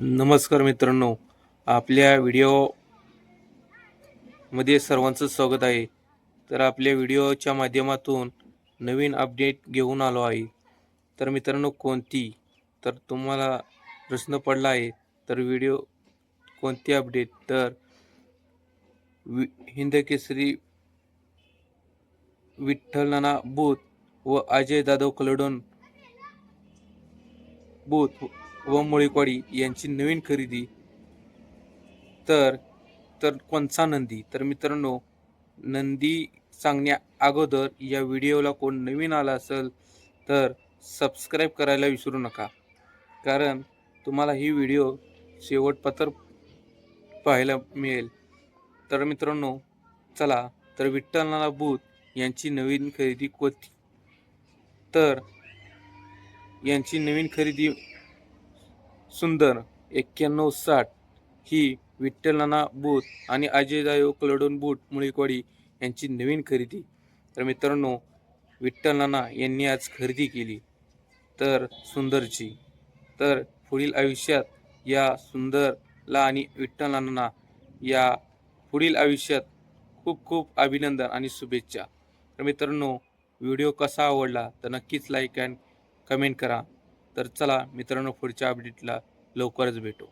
नमस्कार मित्रांनो आपल्या व्हिडिओमध्ये सर्वांचं स्वागत आहे. तर आपल्या व्हिडिओच्या माध्यमातून नवीन अपडेट घेऊन आलो आहे. तर मित्रांनो कोणती? तर तुम्हाला प्रश्न पडला आहे तर व्हिडिओ कोणती अपडेट तर वि हिंद केसरी विठ्ठल व अजय जाधव कलडून बूथ व मुळीकवाडी यांची नवीन खरेदी. तर तर कोणचा नंदी? तर मित्रांनो नंदी सांगण्या अगोदर या व्हिडिओला कोण नवीन आला असेल तर सबस्क्राईब करायला विसरू नका. कारण तुम्हाला ही व्हिडिओ शेवटपत्र पाहायला मिळेल. तर मित्रांनो चला तर विठ्ठल नाना बूथ यांची नवीन खरेदी कोणती? तर यांची नवीन खरेदी सुंदर एक्क्याण्णव साठ ही विठ्ठल बूत आणि अजय जायो कलडोन बूट मुळीकवाडी यांची नवीन खरेदी. तर मित्रांनो विठ्ठल यांनी आज खरेदी केली. तर सुंदरची. तर पुढील आयुष्यात या सुंदरला आणि विठ्ठलांना या पुढील आयुष्यात खूप खूप अभिनंदन आणि शुभेच्छा. तर मित्रांनो व्हिडिओ कसा आवडला तर नक्कीच लाईक अँड कमेंट करा. तर चला मित्रांनो पुढच्या अपडेटला लवकरच भेटू.